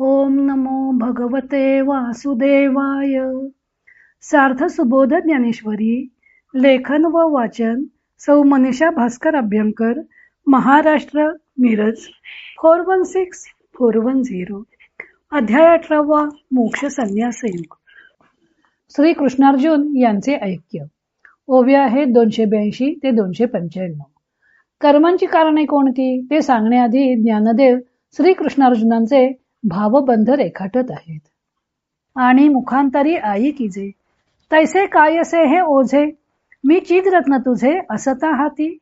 ओम नमो भगवते वासुदेवाय. सार्थ सुबोध ज्ञानेश्वरी लेखन व वाचन सौ Manisha Bhaskar Abhyankar Maharashtra Miraj four one six four one zero. अध्याय अठरावा मोक्ष संन्यास योग श्री कृष्णार्जुन यांचे ऐक्य. ओव्या आहे दोनशे ब्याऐंशी ते दोनशे पंच्याण्णव. कर्मांची कारणे कोणती? ते सांगण्याआधी ज्ञानदेव श्री कृष्णार्जुनांचे भावबंध रेखाटत आहेत. आणि मुखांतरी आई किजे तैसे काय असे हे ओझे? मी चिदरत्न तुझे असता हाती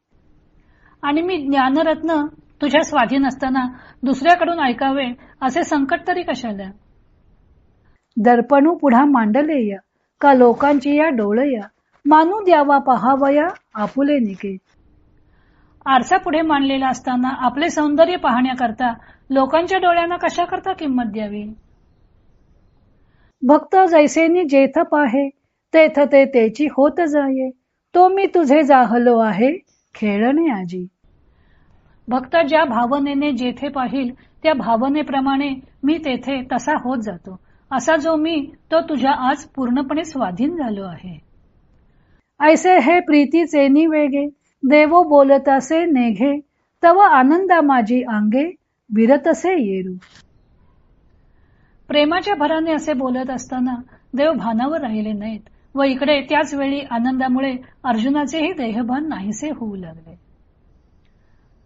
आणि मी ज्ञानरत्न तुझ्या स्वाधीन असताना दुसऱ्याकडून ऐकावे असे संकट तरी कशाला? दर्पणू पुढा मांडलेया का लोकांची या डोळया? मानू द्यावा पहावया आपुले निके आरसा पुढे मांडलेला असताना आपले सौंदर्य पाहण्याकरता लोकांच्या डोळ्यांना कशा करता किंमत द्यावी? भक्त जैसेनी जेथ पाहे तेथ ते तेची होत जाये. तो मी तुझे जाहलो आहे खेळणे आजी. भक्त ज्या भावनेने जेथे पाहिल त्या भावनेप्रमाणे मी तेथे तसा होत जातो. असा जो मी तो तुझ्या आज पूर्णपणे स्वाधीन झालो आहे. ऐसे हे प्रीतीचे वेगे देवो बोलतासे नेघे तव आनंदा माझी अंगे विरतसे येरू. प्रेमाच्या भराने असे बोलत असताना देव भानावर राहिले नाहीत व इकडे त्याच वेळी आनंदामुळे अर्जुनाचेही देहभान नाहीसे होऊ लागले.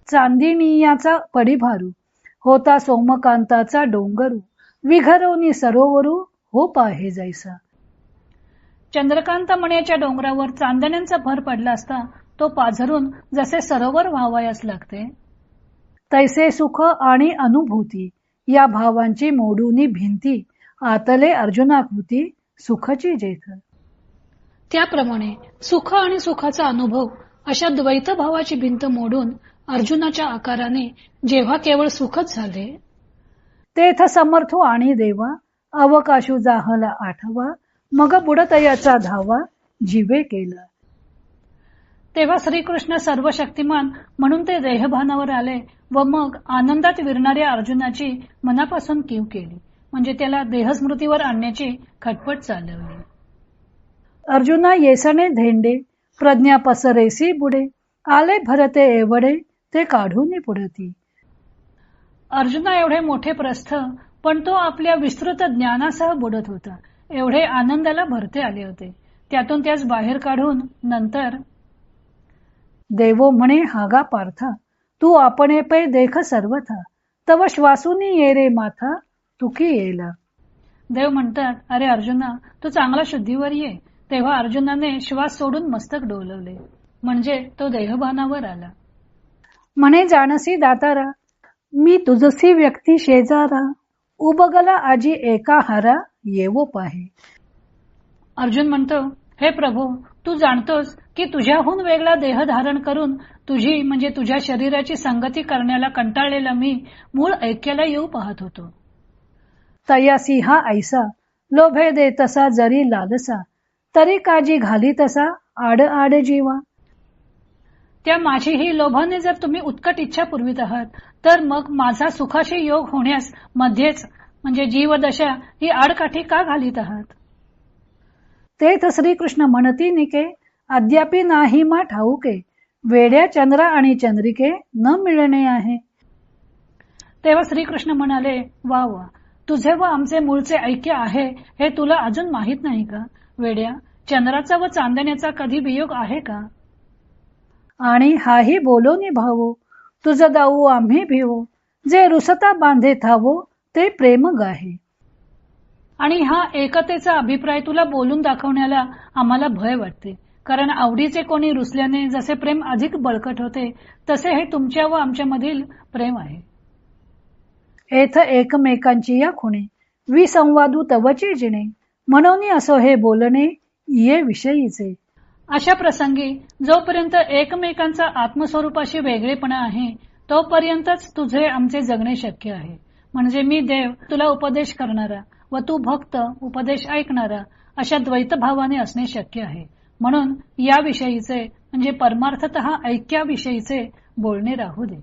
चांदिणीयाचा पडिभारू होता सोमकांताचा डोंगरू विघरवनी सरोवरू हो पाहे जैसा. चंद्रकांत मण्याच्या डोंगरावर चांदण्यांचा भर पडला असता तो पाझरून जसे सरोवर व्हावयास लागते तैसे सुख आणि अनुभूती या भावांची मोडूनी भिंती आतले अर्जुनाकृती सुखची जेथ. त्याप्रमाणे सुख आणि सुखाचा अनुभव अशा द्वैत भावाची भिंत मोडून अर्जुनाच्या आकाराने जेव्हा केवळ सुखच झाले. तेथ समर्थो आणि देवा अवकाशू जाहला आठवा मग बुडतयाचा धावा जीवे केला. तेव्हा श्रीकृष्ण सर्व शक्तिमान म्हणून ते देहभानावर आले व मग आनंदात विरणाऱ्या अर्जुनाची मनापासून कीव केली. म्हणजे त्याला देहस्मृतीवर आणण्याची खटपट चालवली. अर्जुना येसणे धेंडे प्रज्ञा पसरेसी बुडे आले भरते एवढे ते काढून पुढती. अर्जुना एवढे मोठे प्रस्थ पण तो आपल्या विस्तृत ज्ञानासह बुडत होता. एवढे आनंदाला भरते आले होते. त्यातून त्यास बाहेर काढून नंतर देवो म्हणे हागा पार्था. तू आपणे पै देख सर्वथा. तव श्वासूनी ये रे माथा तुकी येला. देव म्हणतात अरे अर्जुना तू चांगला शुद्धीवर ये. तेव्हा अर्जुनाने श्वास सोडून मस्तक डोलवले. म्हणजे तो देहभानावर आला. म्हणे जाणसी दातारा मी तुझसी व्यक्ती शेजारा. उबगला आजी एका हारा येवो पाहे. अर्जुन म्हणतो हे प्रभू तू जाणतोस की तुझ्याहून वेगळा देह धारण करून तुझी म्हणजे तुझ्या शरीराची संगती करण्याला कंटाळलेला मी मूळ ऐक्याला येऊ पाहत होतो. तयासी हा ऐसा लोभे दे तसा जरी लालसा तरी काजी घाली तसा आड आड जीवा. त्या माझी ही लोभाने जर तुम्ही उत्कट इच्छा पुरवित आहात तर मग माझा सुखाशी योग होण्यास मध्येच म्हणजे जीवदशा ही आडकाठी का घालीत आहात? तेथ श्रीकृष्ण म्हणती निके अद्यापि नाही मा ठाऊके वेड्या चंद्र आणि चंद्रिके न मिळणे आहे. तेव्हा श्रीकृष्ण म्हणाले वा वा तुझे व आमचे मूळचे ऐक्य आहे हे तुला अजून माहीत नाही का? वेड्या चंद्राचा व चांदण्याचा कधी वियोग आहे का? आणि हाही बोलो भावो तुझ दाऊ आम्ही भिवो जे रुसता बांधे थावो ते प्रेम गाहे. आणि हा एकतेचा अभिप्राय तुला बोलून दाखवण्याला आम्हाला भय वाटते. कारण आवडीचे कोणी रुसल्याने जसे प्रेम अधिक बळकट होते तसे हे तुमच्या व आमच्या मधील प्रेम आहे. एथ एकमेकांची या खुणे विसंवादू तवची जिणे म्हणून असो हे बोलणे ये विषयीचे. अशा प्रसंगी जोपर्यंत एकमेकांचा आत्मस्वरूपाशी वेगळेपणा आहे तोपर्यंतच तुझे आमचे जगणे शक्य आहे. म्हणजे मी देव तुला उपदेश करणारा व तू भक्त उपदेश ऐकणारा अशा द्वैत भावाने असणे शक्य आहे. म्हणून या विषयीचे म्हणजे परमार्थत ऐक्याविषयीचे बोलणे राहू दे.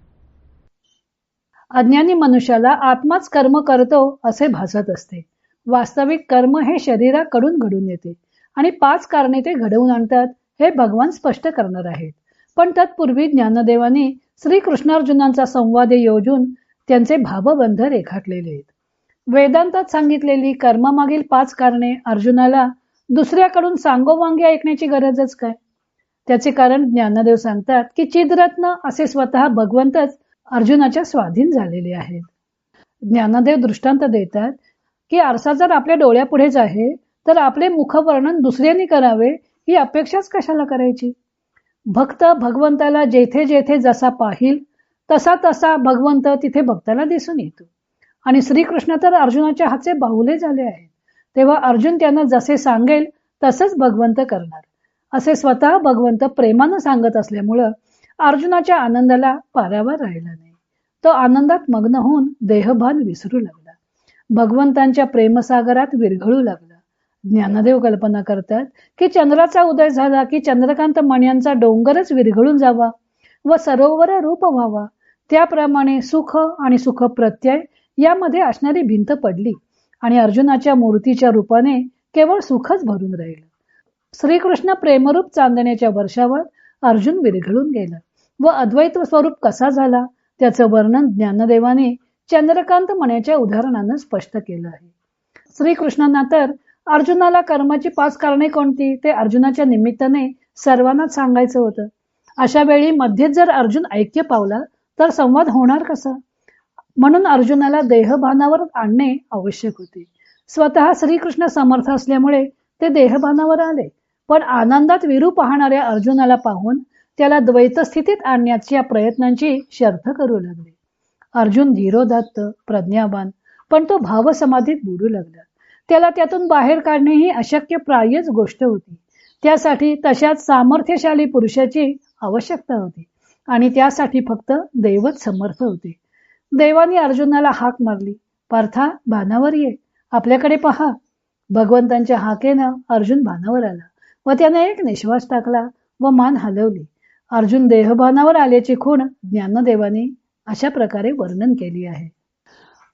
अज्ञानी मनुष्याला आत्माच कर्म करतो असे भासत असते. वास्तविक कर्म हे शरीराकडून घडून येते. आणि पाच कारणे ते घडवून आणतात हे भगवान स्पष्ट करणार आहेत. पण तत्पूर्वी ज्ञानदेवाने श्रीकृष्णार्जुनांचा संवाद योजून त्यांचे भावबंध रेखाटलेले आहेत. वेदांतात सांगितलेली कर्मामागील पाच कारणे अर्जुनाला दुसऱ्याकडून सांगोवांगी ऐकण्याची गरजच काय? त्याचे कारण ज्ञानदेव सांगतात की चिदरत्न असे स्वतः भगवंतच अर्जुनाच्या स्वाधीन झालेले आहेत. ज्ञानदेव दृष्टांत देतात की आरसा जर आपल्या डोळ्यापुढेच आहे तर आपले मुखवर्णन दुसऱ्याने करावे ही अपेक्षाच कशाला करायची? भक्त भगवंताला जेथे जेथे जसा पाहिल तसा तसा भगवंत तिथे भक्ताला दिसून येतो. आणि श्रीकृष्ण तर अर्जुनाच्या हातचे बाहुले झाले आहेत. तेव्हा अर्जुन त्यांना जसे सांगेल तसंच भगवंत करणार. असे स्वतः भगवंत प्रेमानं सांगत असल्यामुळं अर्जुनाच्या आनंदाला पारावर राहिला नाही. तो आनंदात मग्न होऊन देहभान विसरू लागला. भगवंतांच्या प्रेमसागरात विरघळू लागला. ज्ञानदेव कल्पना करतात की चंद्राचा उदय झाला की चंद्रकांत मण्यांचा डोंगरच विरघळून जावा व सरोवर रूप व्हावा. त्याप्रमाणे सुख आणि सुख प्रत्यय यामध्ये असणारी भिंत पडली आणि अर्जुनाच्या मूर्तीच्या रूपाने केवळ सुखच भरून राहिलं. श्रीकृष्ण प्रेमरूप चांदण्याच्या वर्षावर अर्जुन विरघळून गेला व अद्वैत स्वरूप कसा झाला त्याचं वर्णन ज्ञानदेवाने चंद्रकांत मण्याच्या उदाहरणानं स्पष्ट केलं आहे. श्रीकृष्णांना तर अर्जुनाला कर्माची पाच कारणे कोणती ते अर्जुनाच्या निमित्ताने सर्वांनाच सांगायचं होतं. अशा वेळी मध्येच जर अर्जुन ऐक्य पावला तर संवाद होणार कसा? म्हणून अर्जुनाला देहभानावर आणणे आवश्यक होते. स्वतः श्रीकृष्ण समर्थ असल्यामुळे ते देहभानावर आले. पण आनंदात विरू पाहणाऱ्या अर्जुनाला पाहून त्याला द्वैत स्थितीत आणण्याच्या प्रयत्नांची शर्थ करू लागले. अर्जुन धीरोदात्त प्रज्ञावान पण तो भावसमाधीत बुडू लागला. त्याला त्यातून बाहेर काढणे ही अशक्य प्रायच गोष्ट होती. त्यासाठी तशाच सामर्थ्यशाली पुरुषाची आवश्यकता होती आणि त्यासाठी फक्त दैवत समर्थ होते. देवाने अर्जुनाला हाक मारली. पार्था भानावर ये. आपल्याकडे पहा. भगवंतांच्या हाकेनं अर्जुन भानावर आला. व त्याने एक निश्वास टाकला व मान हलवली. अर्जुन देहभानावर आल्याची खूण ज्ञानदेवाने अशा प्रकारे वर्णन केली आहे.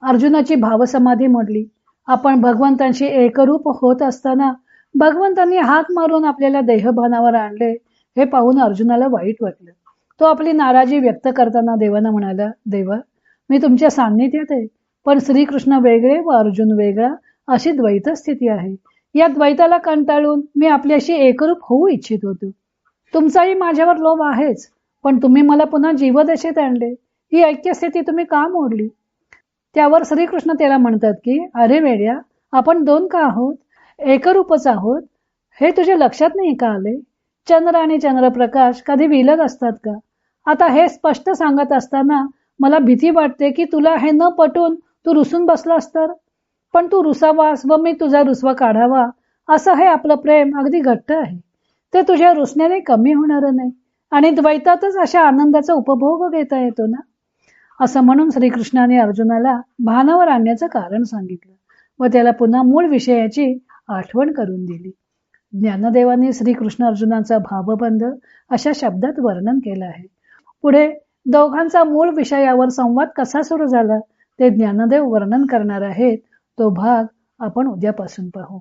अर्जुनाची भावसमाधी मोडली आपण भगवंतांशी एकरूप होत असताना भगवंतांनी हाक मारून आपल्याला देहभानावर आणले हे पाहून अर्जुनाला वाईट वाटलं. तो आपली नाराजी व्यक्त करताना देवाना म्हणाला देवा मी तुमच्या सान्निध्यात आहे. पण श्रीकृष्ण वेगळे व अर्जुन वेगळा अशी द्वैत स्थिती आहे. या द्वैताला कंटाळून मी आपल्याशी एकरूप होऊ इच्छित होतो. तुमचाही माझ्यावर लोभ आहेच पण तुम्ही मला पुन्हा जीवदशेत आणले. ही ऐक्यस्थिती तुम्ही का मोडली? त्यावर श्रीकृष्ण त्याला म्हणतात की अरे वेड्या आपण दोन का आहोत? एकरूपच आहोत? हे तुझ्या लक्षात नाही का आले? चंद्र आणि चंद्रप्रकाश कधी विलग असतात का? आता हे स्पष्ट सांगत असताना मला भीती वाटते की तुला हे न पटून तू रुसून बसलास तर पण तू रुसावास व मी तुझा रुसवा काढावा असं हे आपलं प्रेम अगदी घट्ट आहे. ते तुझ्या रुसण्याने कमी होणार नाही. आणि द्वैतातच अशा आनंदाचा उपभोग घेता येतो ना? असं म्हणून श्रीकृष्णाने अर्जुनाला भानावर आणण्याचं कारण सांगितलं व त्याला पुन्हा मूळ विषयाची आठवण करून दिली. ज्ञानदेवाने श्रीकृष्ण अर्जुनाचा भावबंध अशा शब्दात वर्णन केलं आहे. पुढे दोघांचा मूळ विषयावर संवाद कसा सुरू झाला ते ज्ञानदेव वर्णन करणार आहेत. तो भाग आपण उद्यापासून पाहू.